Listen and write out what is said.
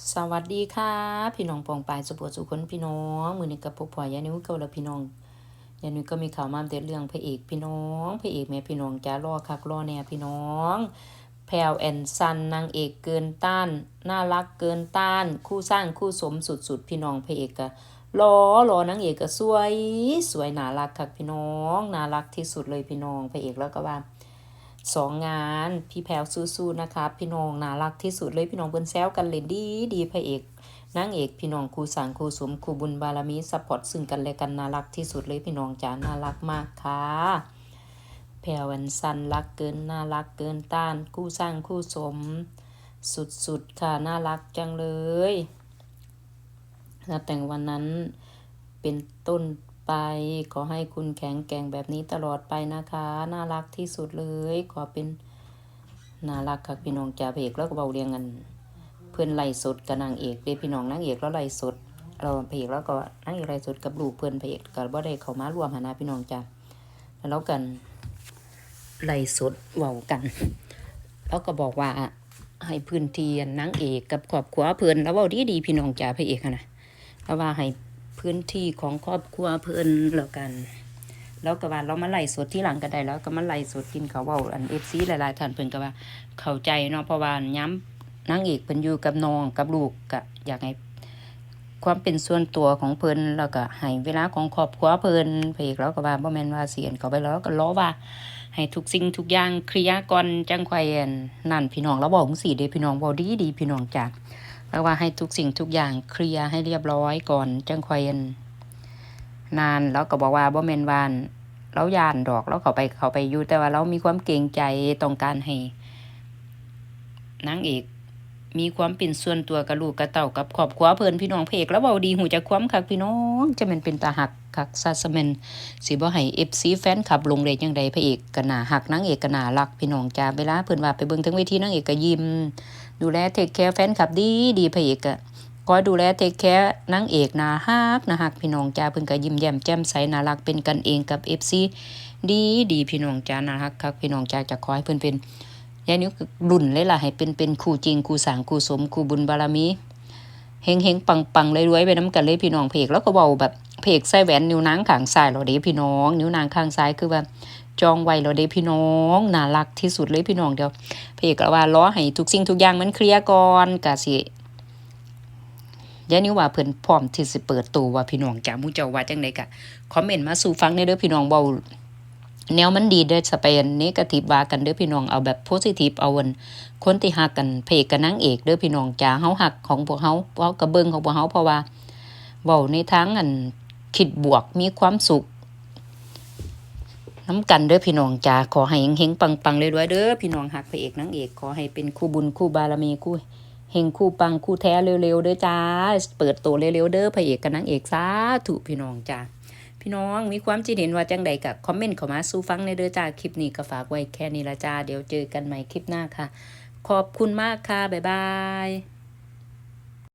สวัสดีค่ะ พี่น้องปองปายสุปวสุคนพี่น้องมือนี้กับพวกพ่อยานิ้วเกาและพี่น้องยานิ้วก็มีข่าวมาเด็ดเรื่องพระเอกพี่น้องพระเอกแม่พี่น้องจ้ารอคักรอแน่พี่น้องแพรวแอนซันนางเอกเกินต้านน่ารักเกินต้าน คู่สร้างคู่สมสุดๆพี่น้องพระเอกก็รอรอนางเอกก็สวย สวยน่ารักคักพี่น้องน่ารักที่สุดเลยพี่น้องพระเอกแล้วก็ว่า สองงาน พี่แพรวสู้ๆนะคะ พี่น้องน่ารักที่สุดเลยพี่น้องเปิ้นแซวกันเล่นดีดีพระเอกนางเอกพี่น้องครูสังครูสมครูบุญบารมีซัพพอร์ตซึ่งกันและกันน่ารักที่สุดเลยพี่น้องจ๋าน่ารักมากค่ะแพรวันสันรักเกินน่ารักเกินต้านคู่สร้างคู่สม สุดๆค่ะน่ารักจังเลยแต่งวันนั้นเป็นต้น ขอให้คุณแข็งแกร่งแบบนี้ตลอดไปนะคะ น่ารักที่สุดเลยขอเป็นน่ารักค่ะพี่น้องจ่าเพกแล้วก็เบาเรียงกันเพื่อนไล่สดกับนางเอกเดพี่น้องนางเอกแล้วไล่สด เราเพกแล้วก็นางเอกไล่สดกับลูกเพื่อนเพกก็บ่ได้เขามารวมหานะพี่น้องจ้าแล้วกันไล่สดเว้ากัน แล้วก็บอกว่าให้พื้นที่นางเอกกับครอบครัวเพื่อนแล้วว้าดีดีพี่น้องจ่าพระเอกนะแล้วว่าให้ พื้นที่ของครอบครัวเพื่อนแล้วกัน แล้วก็ว่าเรามาไล่สดที่หลังก็ได้แล้วก็มาไล่สดกินเขาวเว้าอันเอฟซีหลายๆท่านเพิ่นก็ว่าเข้าใจเนาะเพราะว่าย้ำนางเอกเพิ่นอยู่กับน้องกับลูกก็อยากให้ความเป็นส่วนตัวของเพิ่นแล้วก็ให้เวลาของครอบครัวเพิ่นพระเอกแล้วก็ว่าบ่แม่นว่าเสียนเขาไปแล้วก็ล้อว่า ให้ทุกสิ่งทุกอย่างเคลียร์ก่อนจังค่อยนนั่นพี่น้องเราบอกจังซี่เด้พี่น้องเว้าดีดีๆพี่น้องจ้ะ แล้วว่าให้ทุกสิ่งทุกอย่างเคลียร์ให้เรียบร้อยก่อนจังคอยนนานแล้วก็บอกว่าบ่แมนวานเราย่านดอกเราเขาไปเขาไปอยู่แต่ว่าเรามีความเกรงใจต้องการให้นางเอกมีความเป็นส่วนตัวกับลูกกับเต่ากับครอบครัวเพลินพี่น้องเพกแล้วเบาดีหูจักความคักพี่น้องจะแมันเป็นตาหักคักซาสแมนสิบ่ให้ FC แฟนคลับลงเลยจังใดพระเอกก็น่าหักนางเอกก็น่ารักพี่น้องจ้าเวลาเพิ่นว่าไปเบิ่งทั้งเวทีนางเอกก็ยิ้ม ดูแลเทคแคร์แฟนคลับดีดีพระเอกก็คอยดูแลเทคแคร์นางเอกนาฮักนาฮักพี่น้องจ้าเพิ่นก็ยิ้มแย้มแจ่มใสน่ารักเป็นกันเองกับ FC ดีดีพี่น้องจ้าน่ารักคักพี่น้องจ้าจะขอให้เพิ่นเป็นยายนิ้วรุ่นเลยล่ะให้เป็นเป็นคู่จริงคู่สางคู่สมคู่บุญบารมีเฮงเฮงปังปังเลยรวยไปน้ำกันเลยพี่น้องเพกแล้วก็เบาแบบเพกใส่แหวนนิ้วนางข้างซ้ายเราเด้พี่น้อง นิ้วนางข้างซ้ายคือว่า จองไว้เราเด้พี่น้องน่ารักที่สุดเลยพี่น้องเดียวเพกว่าล้อให้ทุกสิ่งทุกอย่างมันเคลียร์ก่อนกะสิยานิวว่าเพิ่นพร้อมที่สิเปิดตัวว่าพี่น้องจ้ามู้เจ้าว่าจังไดกะคอมเมนต์มาสู่ฟังได้เด้อพี่น้องเบาแนวมันดีเด้อสเปนนกาทีฟว่ากันเด้อพี่น้องเอาแบบโพสิทีฟเอาวันคนที่ฮักกันเพกกับนางเอกเด้อพี่น้องจ๋าเฮาฮักของพวกเฮาเฮาะกระเบิงของพวกเฮาเพราะว่าเว้าในทางอันคิดบวกมีความสุข น้ำกันเด้อพี่น้องจ๋าขอให้เฮงๆปังๆเลยด้วยเด้อพี่น้องฮักพระเอกนางเอกขอให้เป็นคู่บุญคู่บารมีคู่เฮงคู่ปังคู่แท้เร็วๆเด้อจ้า เปิดตัวเร็วๆเด้อพระเอกกับนางเอกสาธุพี่น้องจ้าพี่น้องมีความคิดเห็นว่าจังใดกับคอมเมนต์เข้ามาสู่ฟังในเด้อจ้าคลิปนี้ก็ฝากไว้แค่นี้ละจ้าเดี๋ยวเจอกันใหม่คลิปหน้าค่ะ ขอบคุณมากค่ะบ๊ายบาย